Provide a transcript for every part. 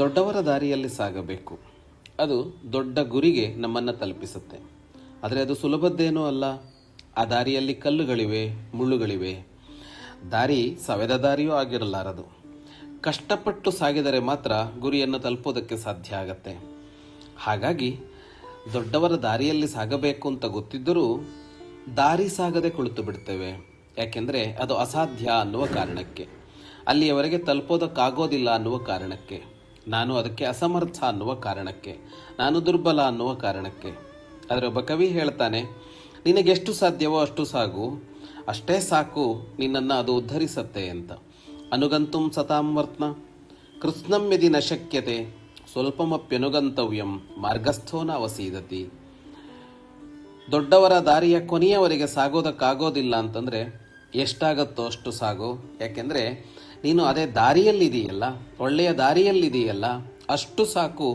ದೊಡ್ಡವರ ದಾರಿಯಲ್ಲಿ ಸಾಗಬೇಕು. ಅದು ದೊಡ್ಡ ಗುರಿಗೆ ನಮ್ಮನ್ನು ತಲುಪಿಸುತ್ತೆ. ಆದರೆ ಅದು ಸುಲಭದ್ದೇನೂ ಅಲ್ಲ. ಆ ದಾರಿಯಲ್ಲಿ ಕಲ್ಲುಗಳಿವೆ, ಮುಳ್ಳುಗಳಿವೆ. ದಾರಿ ಸವೆದ ದಾರಿಯೂ ಆಗಿರಲಾರದು. ಕಷ್ಟಪಟ್ಟು ಸಾಗಿದರೆ ಮಾತ್ರ ಗುರಿಯನ್ನು ತಲುಪೋದಕ್ಕೆ ಸಾಧ್ಯ ಆಗತ್ತೆ. ಹಾಗಾಗಿ ದೊಡ್ಡವರ ದಾರಿಯಲ್ಲಿ ಸಾಗಬೇಕು ಅಂತ ಗೊತ್ತಿದ್ದರೂ ದಾರಿ ಸಾಗದೆ ಕುಳಿತು ಬಿಡ್ತೇವೆ. ಯಾಕೆಂದರೆ ಅದು ಅಸಾಧ್ಯ ಅನ್ನುವ ಕಾರಣಕ್ಕೆ. ಅಲ್ಲಿಯವರೆಗೆ ತಲುಪೋದಕ್ಕಾಗೋದಿಲ್ಲ ಅನ್ನುವ ಕಾರಣಕ್ಕೆ. ನಾನು ಅದಕ್ಕೆ ಅಸಮರ್ಥ ಅನ್ನುವ ಕಾರಣಕ್ಕೆ, ನಾನು ದುರ್ಬಲ ಅನ್ನುವ ಕಾರಣಕ್ಕೆ. ಆದರೆ ಒಬ್ಬ ಕವಿ ಹೇಳ್ತಾನೆ, ನಿನಗೆಷ್ಟು ಸಾಧ್ಯವೋ ಅಷ್ಟು ಸಾಗು, ಅಷ್ಟೇ ಸಾಕು ನಿನ್ನನ್ನು ಅದು ಉದ್ಧರಿಸತ್ತೆ ಅಂತ. ಅನುಗಂತುಂ ಸತಾಂವರ್ತ್ನ ಕೃತ್ನಂ ಯದಿ ನ ಶಕ್ಯತೆ, ಸ್ವಲ್ಪಮಪ್ಯನುಗಂತವ್ಯಂ ಮಾರ್ಗಸ್ಥೋನ ಅವಸೀದತಿ. ದೊಡ್ಡವರ ದಾರಿಯ ಕೊನೆಯವರೆಗೆ ಸಾಗೋದಕ್ಕಾಗೋದಿಲ್ಲ ಅಂತಂದರೆ ಎಷ್ಟಾಗತ್ತೋ ಅಷ್ಟು ಸಾಗು. ಯಾಕೆಂದರೆ ನೀನು ಅದೇ ದಾರಿಯಲ್ಲಿದೆಯಲ್ಲ, ಒಳ್ಳೆಯ ದಾರಿಯಲ್ಲಿದೆಯಲ್ಲ, ಅಷ್ಟು ಸಾಕು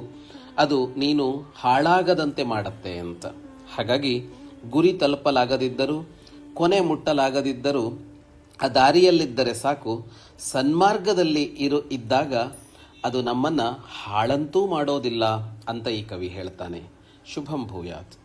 ಅದು ನೀನು ಹಾಳಾಗದಂತೆ ಮಾಡುತ್ತೆ ಅಂತ. ಹಾಗಾಗಿ ಗುರಿ ತಲುಪಲಾಗದಿದ್ದರೂ, ಕೊನೆ ಮುಟ್ಟಲಾಗದಿದ್ದರೂ, ಆ ದಾರಿಯಲ್ಲಿದ್ದರೆ ಸಾಕು, ಸನ್ಮಾರ್ಗದಲ್ಲಿ ಇರು, ಇದ್ದಾಗ ಅದು ನಮ್ಮನ್ನು ಹಾಳಂತೂ ಮಾಡೋದಿಲ್ಲ ಅಂತ ಈ ಕವಿ ಹೇಳ್ತಾನೆ. ಶುಭಂ ಭೂಯಾತ್.